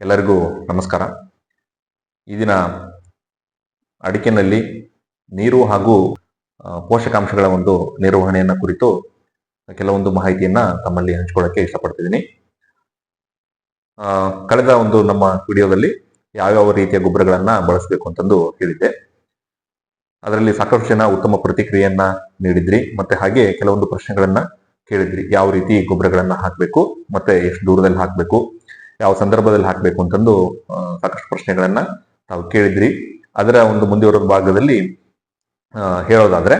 ಎಲ್ಲರಿಗೂ ನಮಸ್ಕಾರ. ಈ ದಿನ ಅಡಿಕೆನಲ್ಲಿ ನೀರು ಹಾಗೂ ಪೋಷಕಾಂಶಗಳ ಒಂದು ನಿರ್ವಹಣೆಯನ್ನ ಕುರಿತು ಕೆಲವೊಂದು ಮಾಹಿತಿಯನ್ನ ತಮ್ಮಲ್ಲಿ ಹಂಚ್ಕೊಳ್ಳೋಕೆ ಇಷ್ಟಪಡ್ತಿದ್ದೀನಿ. ಕಳೆದ ಒಂದು ನಮ್ಮ ವಿಡಿಯೋದಲ್ಲಿ ಯಾವ್ಯಾವ ರೀತಿಯ ಗೊಬ್ಬರಗಳನ್ನ ಬಳಸಬೇಕು ಅಂತಂದು ಹೇಳಿದ್ದೆ ಅದರಲ್ಲಿ ಸಾಕಷ್ಟು ಜನ ಉತ್ತಮ ಪ್ರತಿಕ್ರಿಯೆಯನ್ನ ನೀಡಿದ್ರಿ, ಮತ್ತೆ ಹಾಗೆ ಕೆಲವೊಂದು ಪ್ರಶ್ನೆಗಳನ್ನ ಕೇಳಿದ್ರಿ. ಯಾವ ರೀತಿ ಗೊಬ್ಬರಗಳನ್ನ ಹಾಕಬೇಕು, ಮತ್ತೆ ಎಷ್ಟು ದೂರದಲ್ಲಿ ಹಾಕಬೇಕು ಯಾವ ಸಂದರ್ಭದಲ್ಲಿ ಹಾಕಬೇಕು ಅಂತಂದು ಸಾಕಷ್ಟು ಪ್ರಶ್ನೆಗಳನ್ನ ತಾವು ಕೇಳಿದ್ರಿ. ಅದರ ಒಂದು ಮುಂದುವರೆದ ಭಾಗದಲ್ಲಿ ಹೇಳೋದಾದ್ರೆ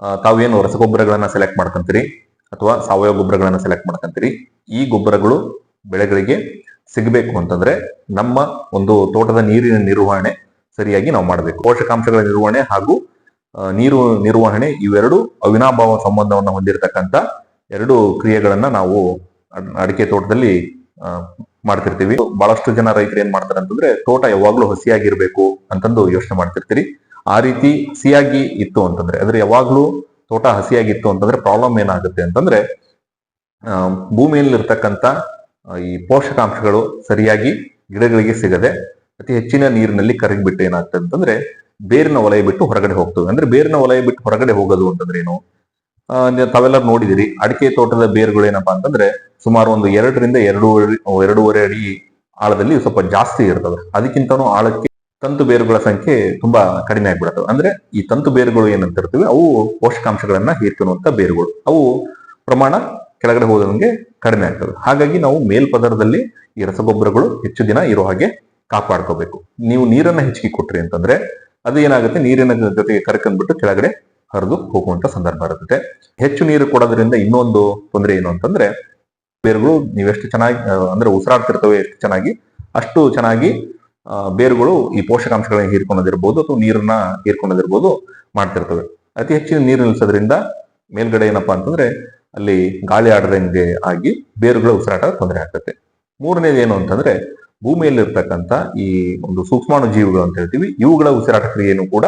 ತಾವು ತಾವೇನು ರಸಗೊಬ್ಬರಗಳನ್ನ ಸೆಲೆಕ್ಟ್ ಮಾಡ್ಕೊಂತೀರಿ ಅಥವಾ ಸಾವಯವ ಗೊಬ್ಬರಗಳನ್ನ ಸೆಲೆಕ್ಟ್ ಮಾಡ್ಕೊಂತೀರಿ? ಈ ಗೊಬ್ಬರಗಳು ಬೆಳೆಗಳಿಗೆ ಸಿಗಬೇಕು ಅಂತಂದ್ರೆ ನಮ್ಮ ಒಂದು ತೋಟದ ನೀರಿನ ನಿರ್ವಹಣೆ ಸರಿಯಾಗಿ ನಾವು ಮಾಡಬೇಕು. ಪೋಷಕಾಂಶಗಳ ನಿರ್ವಹಣೆ ಹಾಗೂ ನೀರು ನಿರ್ವಹಣೆ ಇವೆರಡು ಅವಿನಾಭಾವ ಸಂಬಂಧವನ್ನು ಹೊಂದಿರತಕ್ಕಂಥ ಎರಡು ಕ್ರಿಯೆಗಳನ್ನ ನಾವು ಅಡಿಕೆ ತೋಟದಲ್ಲಿ ಮಾಡ್ತಿರ್ತೀವಿ. ಬಹಳಷ್ಟು ಜನ ರೈತರು ಏನ್ ಮಾಡ್ತಾರೆ ಅಂತಂದ್ರೆ ತೋಟ ಯಾವಾಗ್ಲೂ ಹಸಿಯಾಗಿರ್ಬೇಕು ಅಂತಂದು ಯೋಚನೆ ಮಾಡ್ತಿರ್ತೀರಿ. ಆ ರೀತಿ ಹಸಿಯಾಗಿ ಇತ್ತು ಅಂತಂದ್ರೆ ಅಂದ್ರೆ ಯಾವಾಗ್ಲೂ ತೋಟ ಹಸಿಯಾಗಿತ್ತು ಅಂತಂದ್ರೆ ಪ್ರಾಬ್ಲಮ್ ಏನಾಗುತ್ತೆ ಅಂತಂದ್ರೆ ಆ, ಭೂಮಿಯಲ್ಲಿ ಇರ್ತಕ್ಕಂತ ಈ ಪೋಷಕಾಂಶಗಳು ಸರಿಯಾಗಿ ಗಿಡಗಳಿಗೆ ಸಿಗದೆ ಅತಿ ಹೆಚ್ಚಿನ ನೀರಿನಲ್ಲಿ ಕರಗಿಬಿಟ್ಟು ಏನಾಗ್ತದೆ ಅಂತಂದ್ರೆ ಬೇರಿನ ವಲಯ ಬಿಟ್ಟು ಹೊರಗಡೆ ಹೋಗ್ತವೆ. ಅಂದ್ರೆ ಬೇರಿನ ವಲಯ ಬಿಟ್ಟು ಹೊರಗಡೆ ಹೋಗೋದು ಅಂತಂದ್ರೆ ಏನು? ಆ, ನೀವು ತಾವೆಲ್ಲ ನೋಡಿದಿರಿ. ಅಡಿಕೆ ತೋಟದ ಬೇರುಗಳು ಏನಪ್ಪಾ ಅಂತಂದ್ರೆ ಸುಮಾರು ಒಂದು ಎರಡರಿಂದ ಎರಡು ಎರಡೂವರೆ ಅಡಿ ಆಳದಲ್ಲಿ ಸ್ವಲ್ಪ ಜಾಸ್ತಿ ಇರ್ತವೆ. ಅದಕ್ಕಿಂತನೂ ಆಳಕ್ಕೆ ತಂತು ಬೇರುಗಳ ಸಂಖ್ಯೆ ತುಂಬಾ ಕಡಿಮೆ ಆಗ್ಬಿಡುತ್ತವೆ. ಅಂದ್ರೆ ಈ ತಂತು ಬೇರುಗಳು ಏನಂತ ಇರ್ತವೆ ಅವು ಪೋಷಕಾಂಶಗಳನ್ನ ಹೀರ್ಕೊಳ್ಳುವಂತ ಬೇರುಗಳು. ಅವು ಪ್ರಮಾಣ ಕೆಳಗಡೆ ಹೋದಂಗೆ ಕಡಿಮೆ ಆಗ್ತವೆ. ಹಾಗಾಗಿ ನಾವು ಮೇಲ್ಪದರದಲ್ಲಿ ಈ ರಸಗೊಬ್ಬರಗಳು ಹೆಚ್ಚು ದಿನ ಇರೋ ಹಾಗೆ ಕಾಪಾಡ್ಕೋಬೇಕು. ನೀವು ನೀರನ್ನ ಹೆಚ್ಚಿಗೆ ಕೊಟ್ರಿ ಅಂತಂದ್ರೆ ಅದು ಏನಾಗುತ್ತೆ? ನೀರಿನ ಜೊತೆಗೆ ಕರ್ಕೊಂಡ್ಬಿಟ್ಟು ಕೆಳಗಡೆ ಹರಿದು ಹೋಗುವಂತ ಸಂದರ್ಭ ಇರುತ್ತೆ ಹೆಚ್ಚು ನೀರು ಕೊಡೋದ್ರಿಂದ ಇನ್ನೊಂದು ತೊಂದರೆ ಏನು ಅಂತಂದ್ರೆ, ಬೇರುಗಳು ನೀವೆಷ್ಟು ಚೆನ್ನಾಗಿ ಅಂದ್ರೆ ಉಸಿರಾಡ್ತಿರ್ತವೆ ಎಷ್ಟು ಚೆನ್ನಾಗಿ, ಅಷ್ಟು ಚೆನ್ನಾಗಿ ಬೇರುಗಳು ಈ ಪೋಷಕಾಂಶಗಳನ್ನ ಹೀರ್ಕೊಳ್ಳೋದಿರ್ಬೋದು ಅಥವಾ ನೀರನ್ನ ಹೀರ್ಕೊಳ್ಳೋದಿರ್ಬೋದು ಮಾಡ್ತಿರ್ತವೆ. ಅತಿ ಹೆಚ್ಚಿನ ನೀರು ನಿಲ್ಸೋದ್ರಿಂದ ಮೇಲ್ಗಡೆ ಏನಪ್ಪಾ ಅಂತಂದ್ರೆ, ಅಲ್ಲಿ ಗಾಳಿ ಆಡದಂಗೆ ಆಗಿ ಬೇರುಗಳ ಉಸಿರಾಟ ತೊಂದರೆ ಆಗ್ತದೆ. ಮೂರನೇದು ಏನು ಅಂತಂದ್ರೆ, ಭೂಮಿಯಲ್ಲಿರ್ತಕ್ಕಂಥ ಈ ಒಂದು ಸೂಕ್ಷ್ಮಾಣು ಜೀವಿಗಳು ಅಂತ ಹೇಳ್ತೀವಿ, ಇವುಗಳ ಉಸಿರಾಟ ಕ್ರಿಯೆಯನ್ನು ಕೂಡ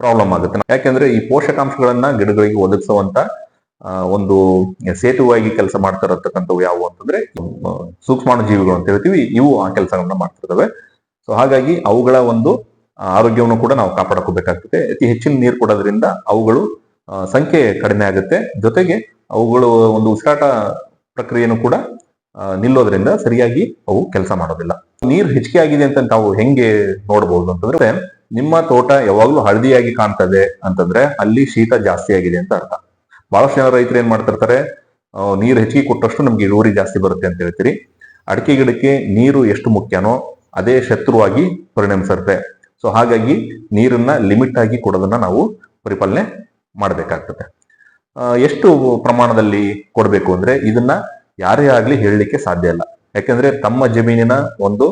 ಪ್ರಾಬ್ಲಮ್ ಆಗುತ್ತೆ. ಯಾಕೆಂದ್ರೆ ಈ ಪೋಷಕಾಂಶಗಳನ್ನ ಗಿಡಗಳಿಗೆ ಒದಗಿಸುವಂತ ಒಂದು ಸೇತುವಾಗಿ ಕೆಲಸ ಮಾಡ್ತಾ ಇರತಕ್ಕಂಥವು ಯಾವುವು ಅಂತಂದ್ರೆ ಸೂಕ್ಷ್ಮಾಣು ಜೀವಿಗಳು ಅಂತ ಹೇಳ್ತೀವಿ, ಇವು ಆ ಕೆಲಸಗಳನ್ನ ಮಾಡ್ತಿರ್ತವೆ ಸೊ ಹಾಗಾಗಿ ಅವುಗಳ ಒಂದು ಆರೋಗ್ಯವನ್ನು ಕೂಡ ನಾವು ಕಾಪಾಡ್ಕೋಬೇಕಾಗ್ತದೆ. ಅತಿ ಹೆಚ್ಚಿನ ನೀರು ಕೊಡೋದ್ರಿಂದ ಅವುಗಳು ಸಂಖ್ಯೆ ಕಡಿಮೆ ಆಗುತ್ತೆ. ಜೊತೆಗೆ ಅವುಗಳು ಒಂದು ಉಸಿರಾಟ ಪ್ರಕ್ರಿಯೆಯನ್ನು ಕೂಡ ನಿಲ್ಲೋದ್ರಿಂದ ಸರಿಯಾಗಿ ಅವು ಕೆಲಸ ಮಾಡೋದಿಲ್ಲ. ನೀರು ಹೆಚ್ಚಿಗೆ ಆಗಿದೆ ಅಂತ ನಾವು ಹೆಂಗೆ ನೋಡಬಹುದು ಅಂತಂದ್ರೆ ನಿಮ್ಮ ತೋಟ ಯಾವಾಗ್ಲೂ ಹಳದಿಯಾಗಿ ಕಾಣ್ತದೆ ಅಂತಂದ್ರೆ ಅಲ್ಲಿ ಶೀತ ಜಾಸ್ತಿ ಆಗಿದೆ ಅಂತ ಅರ್ಥ. ಬಹಳಷ್ಟು ಜನ ರೈತರು ಏನ್ ಮಾಡ್ತಿರ್ತಾರೆ ನೀರು ಹೆಚ್ಚಿಗೆ ಕೊಟ್ಟಷ್ಟು ನಮ್ಗೆ ಇಳುವರಿ ಜಾಸ್ತಿ ಬರುತ್ತೆ ಅಂತ ಹೇಳ್ತೀರಿ. ಅಡಿಕೆ ಗಿಡಕ್ಕೆ ನೀರು ಎಷ್ಟು ಮುಖ್ಯನೋ ಅದೇ ಶತ್ರುವಾಗಿ ಪರಿಣಮಿಸುತ್ತೆ ಸೊ ಹಾಗಾಗಿ ನೀರನ್ನ ಲಿಮಿಟ್ ಆಗಿ ಕೊಡೋದನ್ನ ನಾವು ಪರಿಪಾಲನೆ ಮಾಡಬೇಕಾಗ್ತದೆ. ಎಷ್ಟು ಪ್ರಮಾಣದಲ್ಲಿ ಕೊಡಬೇಕು ಅಂದ್ರೆ ಇದನ್ನ ಯಾರೇ ಆಗ್ಲಿ ಹೇಳಲಿಕ್ಕೆ ಸಾಧ್ಯ ಇಲ್ಲ. ಯಾಕಂದ್ರೆ ತಮ್ಮ ಜಮೀನಿನ ಒಂದು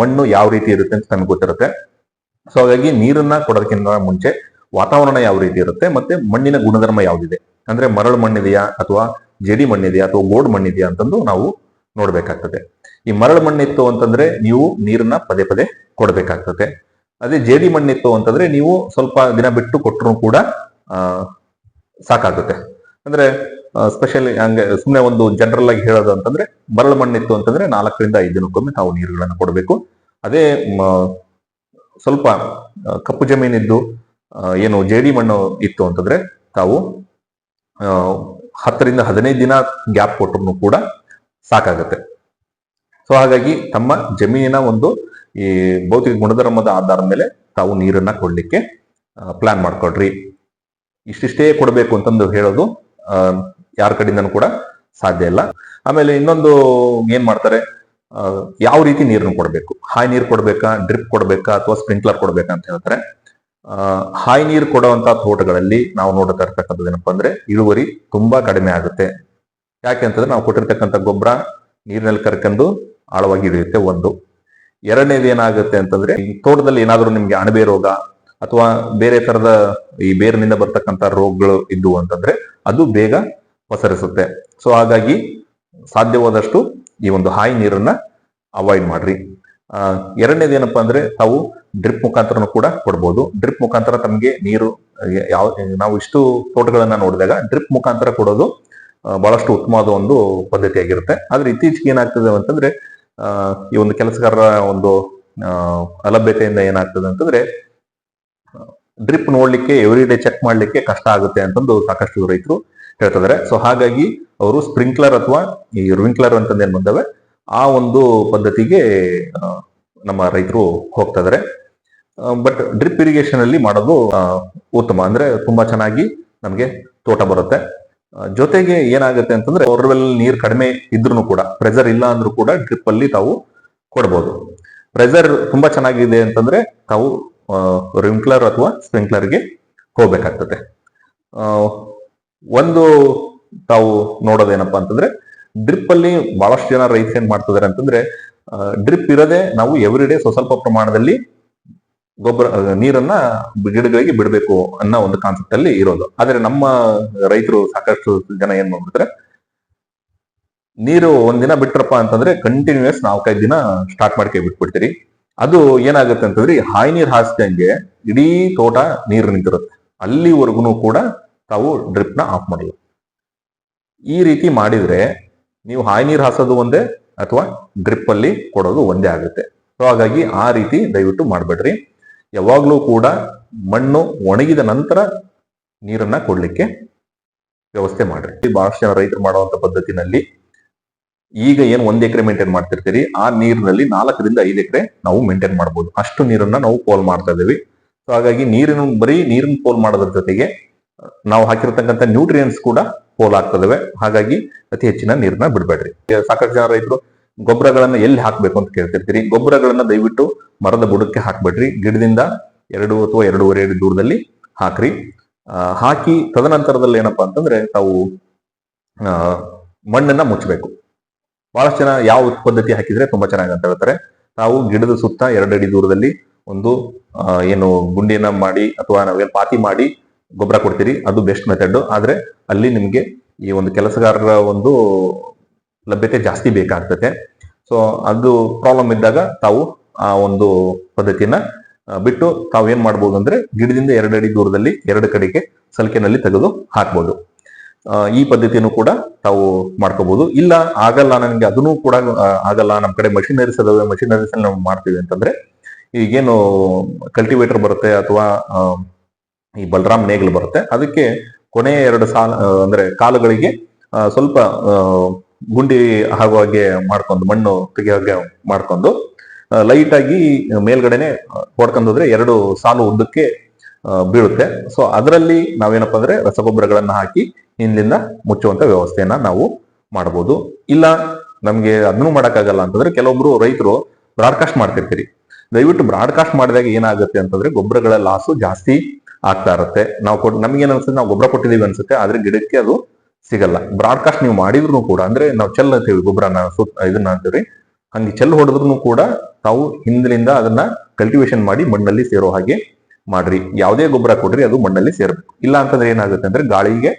ಮಣ್ಣು ಯಾವ ರೀತಿ ಇರುತ್ತೆ ಅಂತ ನಮ್ಗೆ ಗೊತ್ತಿರುತ್ತೆ. ಸೊ ಹಾಗಾಗಿ ನೀರನ್ನ ಕೊಡೋದಕ್ಕಿಂತ ಮುಂಚೆ ವಾತಾವರಣ ಯಾವ ರೀತಿ ಇರುತ್ತೆ ಮತ್ತೆ ಮಣ್ಣಿನ ಗುಣಧರ್ಮ ಯಾವ್ದಿದೆ? ಅಂದ್ರೆ ಮರಳು ಮಣ್ಣಿದೆಯಾ ಅಥವಾ ಜೇಡಿ ಮಣ್ಣಿದೆಯಾ ಅಥವಾ ಗೋಡ್ ಮಣ್ಣಿದೆಯಾ ಅಂತಂದು ನಾವು ನೋಡ್ಬೇಕಾಗ್ತದೆ. ಈ ಮರಳು ಮಣ್ಣಿತ್ತು ಅಂತಂದ್ರೆ ನೀವು ನೀರನ್ನ ಪದೇ ಪದೇ ಕೊಡಬೇಕಾಗ್ತದೆ. ಅದೇ ಜೇಡಿ ಮಣ್ಣಿತ್ತು ಅಂತಂದ್ರೆ ನೀವು ಸ್ವಲ್ಪ ದಿನ ಬಿಟ್ಟು ಕೊಟ್ಟರು ಕೂಡ ಸಾಕಾಗುತ್ತೆ. ಅಂದ್ರೆ ಸ್ಪೆಷಲಿ ಹಂಗೆ ಸುಮ್ಮನೆ ಒಂದು ಜನರಲ್ ಆಗಿ ಹೇಳೋದು ಅಂತಂದ್ರೆ ಮರಳು ಮಣ್ಣಿತ್ತು ಅಂತಂದ್ರೆ ನಾಲ್ಕರಿಂದ ಐದು ದಿನಕ್ಕೊಮ್ಮೆ ನಾವು ನೀರುಗಳನ್ನು ಕೊಡಬೇಕು. ಅದೇ ಸ್ವಲ್ಪ ಕಪ್ಪು ಜಮೀನಿದ್ದು ಏನು ಜೇಡಿ ಮಣ್ಣು ಇತ್ತು ಅಂತಂದ್ರೆ ತಾವು ಹತ್ತರಿಂದ ಹದಿನೈದು ದಿನ ಗ್ಯಾಪ್ ಕೊಟ್ಟರು ಕೂಡ ಸಾಕಾಗತ್ತೆ. ಸೊ ಹಾಗಾಗಿ ತಮ್ಮ ಜಮೀನಿನ ಒಂದು ಈ ಭೌತಿಕ ಗುಣಧರ್ಮದ ಆಧಾರದ ಮೇಲೆ ತಾವು ನೀರನ್ನ ಕೊಡ್ಲಿಕ್ಕೆ ಪ್ಲಾನ್ ಮಾಡ್ಕೊಳ್ರಿ. ಇಷ್ಟಿಷ್ಟೇ ಕೊಡಬೇಕು ಅಂತಂದು ಹೇಳೋದು ಯಾರ ಕಡೆಯಿಂದನೂ ಕೂಡ ಸಾಧ್ಯ ಇಲ್ಲ. ಆಮೇಲೆ ಇನ್ನೊಂದು ಏನ್ ಮಾಡ್ತಾರೆ ಯಾವ ರೀತಿ ನೀರನ್ನು ಕೊಡಬೇಕು? ಹಾಯ್ ನೀರು ಕೊಡಬೇಕಾ? ಡ್ರಿಪ್ ಕೊಡಬೇಕಾ? ಅಥವಾ ಸ್ಪ್ರಿಂಕ್ಲರ್ ಕೊಡಬೇಕಾ ಅಂತ ಹೇಳ್ತಾರೆ. ಹಾಯ್ ನೀರು ಕೊಡುವಂತ ತೋಟಗಳಲ್ಲಿ ನಾವು ನೋಡ್ತಾ ಇರ್ತಕ್ಕಂಥದ್ದು ಏನಪ್ಪಾ ಅಂದ್ರೆ ಇಳುವರಿ ತುಂಬಾ ಕಡಿಮೆ ಆಗುತ್ತೆ. ಯಾಕೆ ಅಂತಂದ್ರೆ ನಾವು ಕೊಟ್ಟಿರ್ತಕ್ಕಂಥ ಗೊಬ್ಬರ ನೀರಿನಲ್ಲಿ ಕರ್ಕೊಂಡು ಆಳವಾಗಿ ಇಳಿಯುತ್ತೆ ಒಂದು. ಎರಡನೇದು ಏನಾಗುತ್ತೆ ಅಂತಂದ್ರೆ ಈ ತೋಟದಲ್ಲಿ ಏನಾದರೂ ನಿಮ್ಗೆ ಅಣಬೆ ರೋಗ ಅಥವಾ ಬೇರೆ ತರದ ಈ ಬೇರಿನಿಂದ ಬರ್ತಕ್ಕಂಥ ರೋಗಗಳು ಇದ್ದು ಅಂತಂದ್ರೆ ಅದು ಬೇಗ ಪಸರಿಸುತ್ತೆ. ಸೊ ಹಾಗಾಗಿ ಸಾಧ್ಯವಾದಷ್ಟು ಈ ಒಂದು ಹಾಯಿ ನೀರನ್ನ ಅವಾಯ್ಡ್ ಮಾಡ್ರಿ. ಆ, ಎರಡನೇದು ಏನಪ್ಪಾ ಅಂದ್ರೆ ತಾವು ಡ್ರಿಪ್ ಮುಖಾಂತರನು ಕೂಡ ಕೊಡ್ಬೋದು. ಡ್ರಿಪ್ ಮುಖಾಂತರ ತಮಗೆ ನೀರು ಯಾವ ನಾವು ಇಷ್ಟು ತೋಟಗಳನ್ನ ನೋಡಿದಾಗ ಡ್ರಿಪ್ ಮುಖಾಂತರ ಕೊಡೋದು ಬಹಳಷ್ಟು ಉತ್ತಮವಾದ ಒಂದು ಪದ್ಧತಿ ಆಗಿರುತ್ತೆ. ಆದ್ರೆ ಇತ್ತೀಚೆಗೆ ಏನಾಗ್ತದೆ ಅಂತಂದ್ರೆ ಈ ಒಂದು ಕೆಲಸಗಾರರ ಒಂದು ಅಲಭ್ಯತೆಯಿಂದ ಏನಾಗ್ತದೆ ಅಂತಂದ್ರೆ ಡ್ರಿಪ್ ನೋಡ್ಲಿಕ್ಕೆ ಎವ್ರಿ ಡೇ ಚೆಕ್ ಮಾಡ್ಲಿಕ್ಕೆ ಕಷ್ಟ ಆಗುತ್ತೆ ಅಂತಂದು ಸಾಕಷ್ಟು ರೈತರು ಹೇಳ್ತಿದ್ದಾರೆ ಸೊ ಹಾಗಾಗಿ ಅವರು ಸ್ಪ್ರಿಂಕ್ಲರ್ ಅಥವಾ ಈ ರಿಂಕ್ಲರ್ ಅಂತಂದು ಏನ್ ಬಂದವೆ, ಆ ಒಂದು ಪದ್ಧತಿಗೆ ನಮ್ಮ ರೈತರು ಹೋಗ್ತಾ ಇದಾರೆ. ಬಟ್ ಡ್ರಿಪ್ ಇರಿಗೇಷನ್ ಅಲ್ಲಿ ಮಾಡೋದು ಉತ್ತಮ. ಅಂದ್ರೆ ತುಂಬಾ ಚೆನ್ನಾಗಿ ನಮಗೆ ತೋಟ ಬರುತ್ತೆ. ಜೊತೆಗೆ ಏನಾಗುತ್ತೆ ಅಂತಂದ್ರೆ ಬೋರ್ವೆಲ್ ನೀರ್ ಕಡಿಮೆ ಇದ್ರೂ ಕೂಡ ಪ್ರೆಸರ್ ಇಲ್ಲ ಅಂದ್ರೂ ಕೂಡ ಡ್ರಿಪ್ ಅಲ್ಲಿ ತಾವು ಕೊಡ್ಬೋದು. ಪ್ರೆಸರ್ ತುಂಬಾ ಚೆನ್ನಾಗಿದೆ ಅಂತಂದ್ರೆ ತಾವು ರಿಂಕ್ಲರ್ ಅಥವಾ ಸ್ಪ್ರಿಂಕ್ಲರ್ಗೆ ಹೋಗ್ಬೇಕಾಗ್ತದೆ. ಒಂದು ತಾವು ನೋಡೋದೇನಪ್ಪ ಅಂತಂದ್ರೆ ಡ್ರಿಪ್ ಅಲ್ಲಿ ಬಹಳಷ್ಟು ಜನ ರೈತರು ಏನ್ ಮಾಡ್ತಿದ್ದಾರೆ ಅಂತಂದ್ರೆ ಡ್ರಿಪ್ ಇರದೆ ನಾವು ಎವ್ರಿ ಡೇ ಸ್ವಲ್ಪ ಪ್ರಮಾಣದಲ್ಲಿ ಗೊಬ್ಬರ ನೀರನ್ನ ಗಿಡಗಳಿಗೆ ಬಿಡಬೇಕು ಅನ್ನೋ ಒಂದು ಕಾನ್ಸೆಪ್ಟ್ ಅಲ್ಲಿ ಇರೋದು. ಆದ್ರೆ ನಮ್ಮ ರೈತರು ಸಾಕಷ್ಟು ಜನ ಏನ್ ಮಾಡ್ಬಿಡ್ತಾರೆ, ನೀರು ಒಂದಿನ ಬಿಟ್ರಪ್ಪ ಅಂತಂದ್ರೆ ಕಂಟಿನ್ಯೂಸ್ ನಾಲ್ಕೈದು ದಿನ ಸ್ಟಾರ್ಟ್ ಮಾಡ್ಕೊ ಬಿಟ್ಬಿಡ್ತೀರಿ. ಅದು ಏನಾಗುತ್ತೆ ಅಂತಂದ್ರೆ ಹಾಯಿ ನೀರ್ ಹಾಸ್ದಂಗೆ ಇಡೀ ತೋಟ ನೀರು ನಿಂತಿರುತ್ತೆ. ಅಲ್ಲಿವರೆಗೂ ಕೂಡ ತಾವು ಡ್ರಿಪ್ನ ಆಫ್ ಮಾಡಿ ಈ ರೀತಿ ಮಾಡಿದ್ರೆ ನೀವು ಹಾಯಿ ನೀರು ಹಾಸೋದು ಒಂದೇ ಅಥವಾ ಡ್ರಿಪ್ ಅಲ್ಲಿ ಕೊಡೋದು ಒಂದೇ ಆಗುತ್ತೆ. ಸೊ ಹಾಗಾಗಿ ಆ ರೀತಿ ದಯವಿಟ್ಟು ಮಾಡಬೇಡ್ರಿ. ಯಾವಾಗಲೂ ಕೂಡ ಮಣ್ಣು ಒಣಗಿದ ನಂತರ ನೀರನ್ನ ಕೊಡ್ಲಿಕ್ಕೆ ವ್ಯವಸ್ಥೆ ಮಾಡ್ರಿ. ಬಹಳಷ್ಟು ಜನ ರೈತರು ಮಾಡುವಂತ ಪದ್ಧತಿನಲ್ಲಿ ಈಗ ಏನು ಒಂದ್ ಎಕರೆ ಮೇಂಟೈನ್ ಮಾಡ್ತಿರ್ತೀರಿ, ಆ ನೀರಿನಲ್ಲಿ ನಾಲ್ಕರಿಂದ ಐದು ಎಕರೆ ನಾವು ಮೇಂಟೈನ್ ಮಾಡ್ಬೋದು. ಅಷ್ಟು ನೀರನ್ನ ನಾವು ಪೋಲ್ ಮಾಡ್ತಾ ಇದ್ದೀವಿ. ಸೊ ಹಾಗಾಗಿ ನೀರಿನ ಬರೀ ನೀರಿನ ಪೋಲ್ ಮಾಡೋದ್ರ ಜೊತೆಗೆ ನಾವು ಹಾಕಿರ್ತಕ್ಕಂಥ ನ್ಯೂಟ್ರಿಯನ್ಸ್ ಕೂಡ ಪೋಲಾಗ್ತದವೆ ಹಾಗಾಗಿ ಅತಿ ಹೆಚ್ಚಿನ ನೀರನ್ನ ಬಿಡಬೇಡ್ರಿ. ಸಾಕಷ್ಟು ಜನ ರೈತರು ಗೊಬ್ಬರಗಳನ್ನ ಎಲ್ಲಿ ಹಾಕಬೇಕು ಅಂತ ಕೇಳ್ತಿರ್ತೀರಿ? ಗೊಬ್ಬರಗಳನ್ನ ದಯವಿಟ್ಟು ಮರದ ಬುಡಕ್ಕೆ ಹಾಕ್ಬೇಡ್ರಿ. ಗಿಡದಿಂದ ಎರಡು ಅಥವಾ ಎರಡೂವರೆ ಅಡಿ ದೂರದಲ್ಲಿ ಹಾಕ್ರಿ. ಹಾಕಿ ತದನಂತರದಲ್ಲಿ ಏನಪ್ಪಾ ಅಂತಂದ್ರೆ ತಾವು ಮಣ್ಣನ್ನ ಮುಚ್ಚಬೇಕು. ಬಹಳಷ್ಟು ಜನ ಯಾವ ಪದ್ಧತಿ ಹಾಕಿದ್ರೆ ತುಂಬಾ ಚೆನ್ನಾಗಿ ಅಂತ ಹೇಳ್ತಾರೆ. ತಾವು ಗಿಡದ ಸುತ್ತ ಎರಡಡಿ ದೂರದಲ್ಲಿ ಒಂದು ಏನು ಗುಂಡಿಯನ್ನ ಮಾಡಿ ಅಥವಾ ನಾವೇನು ಪಾತಿ ಮಾಡಿ ಗೊಬ್ಬರ ಕೊಡ್ತೀರಿ, ಅದು ಬೆಸ್ಟ್ ಮೆಥಡ್ ಆದ್ರೆ ಅಲ್ಲಿ ನಿಮ್ಗೆ ಈ ಒಂದು ಕೆಲಸಗಾರರ ಒಂದು ಲಭ್ಯತೆ ಜಾಸ್ತಿ ಬೇಕಾಗ್ತದೆ ಸೊ ಅದು ಪ್ರಾಬ್ಲಮ್ ಇದ್ದಾಗ ತಾವು ಆ ಒಂದು ಪದ್ಧತಿಯನ್ನ ಬಿಟ್ಟು ತಾವು ಏನ್ ಮಾಡ್ಬೋದು ಅಂದ್ರೆ ಗಿಡದಿಂದ ಎರಡಡಿ ದೂರದಲ್ಲಿ ಎರಡು ಕಡೆಗೆ ಸಲಿಕೆನಲ್ಲಿ ತೆಗೆದು ಹಾಕ್ಬೋದು. ಈ ಪದ್ಧತಿಯನ್ನು ಕೂಡ ತಾವು ಮಾಡ್ಕೋಬಹುದು ಇಲ್ಲ, ಆಗಲ್ಲ ನನಗೆ, ಅದನ್ನು ಕೂಡ ಆಗಲ್ಲ. ನಮ್ಮ ಕಡೆ ಮಷಿನರೀಸ್ ಅದಾವೆ ಮಷಿನರೀಸ್ ನಾವು ಮಾಡ್ತೀವಿ ಅಂತಂದ್ರೆ, ಈಗೇನು ಕಲ್ಟಿವೇಟರ್ ಬರುತ್ತೆ ಅಥವಾ ಈ ಬಲರಾಮ್ ನೇಗಿಲು ಬರುತ್ತೆ. ಅದಕ್ಕೆ ಕೊನೆಯ ಎರಡು ಸಾಲ ಅಂದ್ರೆ ಕಾಲುಗಳಿಗೆ ಸ್ವಲ್ಪ ಗುಂಡಿ ಆಗುವ ಹಾಗೆ ಮಾಡ್ಕೊಂಡು, ಮಣ್ಣು ತೆಗಿಯೋ ಹಾಗೆ ಮಾಡ್ಕೊಂಡು ಲೈಟ್ ಆಗಿ ಮೇಲ್ಗಡೆನೆ ಹೊಡ್ಕೊಂಡೋದ್ರೆ ಎರಡು ಸಾಲು ಉದ್ದಕ್ಕೆ ಬೀಳುತ್ತೆ. ಸೊ ಅದರಲ್ಲಿ ನಾವೇನಪ್ಪ ಅಂದ್ರೆ ರಸಗೊಬ್ಬರಗಳನ್ನ ಹಾಕಿ ಹಿಂದಿಂದ ಮುಚ್ಚುವಂತ ವ್ಯವಸ್ಥೆಯನ್ನ ನಾವು ಮಾಡಬಹುದು ಇಲ್ಲ, ನಮ್ಗೆ ಅದನ್ನು ಮಾಡೋಕ್ಕಾಗಲ್ಲ ಅಂತಂದ್ರೆ ಕೆಲವೊಬ್ರು ರೈತರು ಬ್ರಾಡ್ಕಾಸ್ಟ್ ಮಾಡ್ತಿರ್ತೀರಿ. ದಯವಿಟ್ಟು ಬ್ರಾಡ್ಕಾಸ್ಟ್ ಮಾಡಿದಾಗ ಏನಾಗುತ್ತೆ ಅಂತಂದ್ರೆ ಗೊಬ್ಬರಗಳ ಲಾಸು ಜಾಸ್ತಿ. ಆಗ್ತಾ ಇರುತ್ತೆ. ನಾವು ಕೊಟ್ ನಮಗೇನು ಅನ್ಸುತ್ತೆ ನಾವು ಗೊಬ್ಬರ ಕೊಟ್ಟಿದೀವಿ ಅನ್ಸುತ್ತೆ, ಆದ್ರೆ ಗಿಡಕ್ಕೆ ಅದು ಸಿಗಲ್ಲ. ಬ್ರಾಡ್ಕಾಸ್ಟ್ ನೀವು ಮಾಡಿದ್ರು ಕೂಡ, ಅಂದ್ರೆ ನಾವು ಚೆಲ್ ಅಂತೀವಿ, ಗೊಬ್ಬರನ ಸುತ್ತ ಇದನ್ನ ಅಂತೀವಿ. ಹಂಗೆ ಚೆಲ್ ಹೊಡೆದ್ರು ಕೂಡ ತಾವು ಹಿಂದಿನಿಂದ ಅದನ್ನ ಕಲ್ಟಿವೇಶನ್ ಮಾಡಿ ಮಣ್ಣಲ್ಲಿ ಸೇರೋ ಹಾಗೆ ಮಾಡ್ರಿ. ಯಾವುದೇ ಗೊಬ್ಬರ ಕೊಡ್ರಿ, ಅದು ಮಣ್ಣಲ್ಲಿ ಸೇರ್ಬೇಕು. ಇಲ್ಲ ಅಂತಂದ್ರೆ ಏನಾಗುತ್ತೆ ಅಂದ್ರೆ ಗಾಳಿಗೆ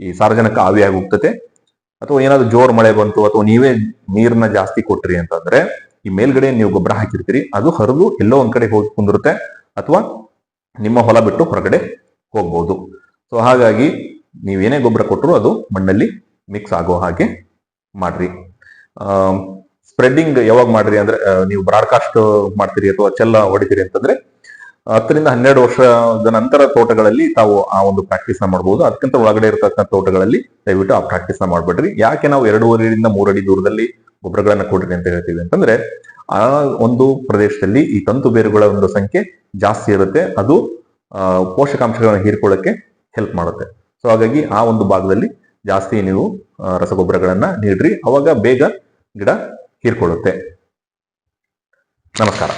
ಈ ಸಾರ್ವಜನಿಕ ಆವಿಯಾಗಿ ಹೋಗ್ತದೆ. ಅಥವಾ ಏನಾದ್ರು ಜೋರ್ ಮಳೆ ಬಂತು, ಅಥವಾ ನೀವೇ ನೀರನ್ನ ಜಾಸ್ತಿ ಕೊಟ್ರಿ ಅಂತಂದ್ರೆ, ಈ ಮೇಲ್ಗಡೆ ನೀವು ಗೊಬ್ಬರ ಹಾಕಿರ್ತೀರಿ, ಅದು ಹರಿದು ಎಲ್ಲೋ ಒಂದ್ ಕಡೆ ಹೋಗಿ ಕುಂದಿರುತ್ತೆ, ಅಥವಾ ನಿಮ್ಮ ಹೊಲ ಬಿಟ್ಟು ಹೊರಗಡೆ ಹೋಗ್ಬೋದು. ಸೊ ಹಾಗಾಗಿ ನೀವೇನೇ ಗೊಬ್ಬರ ಕೊಟ್ಟರು ಅದು ಮಣ್ಣಲ್ಲಿ ಮಿಕ್ಸ್ ಆಗೋ ಹಾಗೆ ಮಾಡ್ರಿ. ಸ್ಪ್ರೆಡ್ಡಿಂಗ್ ಯಾವಾಗ ಮಾಡ್ರಿ ಅಂದ್ರೆ ನೀವು ಬ್ರಾಡ್ಕಾಸ್ಟ್ ಮಾಡ್ತೀರಿ ಅಥವಾ ಚೆಲ್ಲ ಹೊಡಿತೀರಿ ಅಂತಂದ್ರೆ, ಹತ್ತರಿಂದ ಹನ್ನೆರಡು ವರ್ಷದ ನಂತರ ತೋಟಗಳಲ್ಲಿ ತಾವು ಆ ಒಂದು ಪ್ರಾಕ್ಟೀಸ್ನ ಮಾಡಬಹುದು ಅದಕ್ಕಿಂತ ಒಳಗಡೆ ಇರತಕ್ಕಂಥ ತೋಟಗಳಲ್ಲಿ ದಯವಿಟ್ಟು ಆ ಪ್ರಾಕ್ಟೀಸ್ ಮಾಡ್ಬೇಡ್ರಿ. ಯಾಕೆ ನಾವು ಎರಡೂವರೆಯಿಂದ ಮೂರಡಿ ದೂರದಲ್ಲಿ ಗೊಬ್ಬರಗಳನ್ನ ಕೊಡ್ರಿ ಅಂತ ಹೇಳ್ತೀವಿ ಅಂತಂದ್ರೆ ಆ ಒಂದು ಪ್ರದೇಶದಲ್ಲಿ ಈ ತಂತು ಬೇರುಗಳ ಒಂದು ಸಂಖ್ಯೆ ಜಾಸ್ತಿ ಇರುತ್ತೆ. ಅದು ಪೋಷಕಾಂಶಗಳನ್ನು ಹೀರ್ಕೊಳ್ಳಕ್ಕೆ ಹೆಲ್ಪ್ ಮಾಡುತ್ತೆ. ಸೊ ಹಾಗಾಗಿ ಆ ಒಂದು ಭಾಗದಲ್ಲಿ ಜಾಸ್ತಿ ನೀವು ರಸಗೊಬ್ಬರಗಳನ್ನ ನೀಡ್ರಿ. ಅವಾಗ ಬೇಗ ಗಿಡ ಹೀರ್ಕೊಳ್ಳುತ್ತೆ. ನಮಸ್ಕಾರ.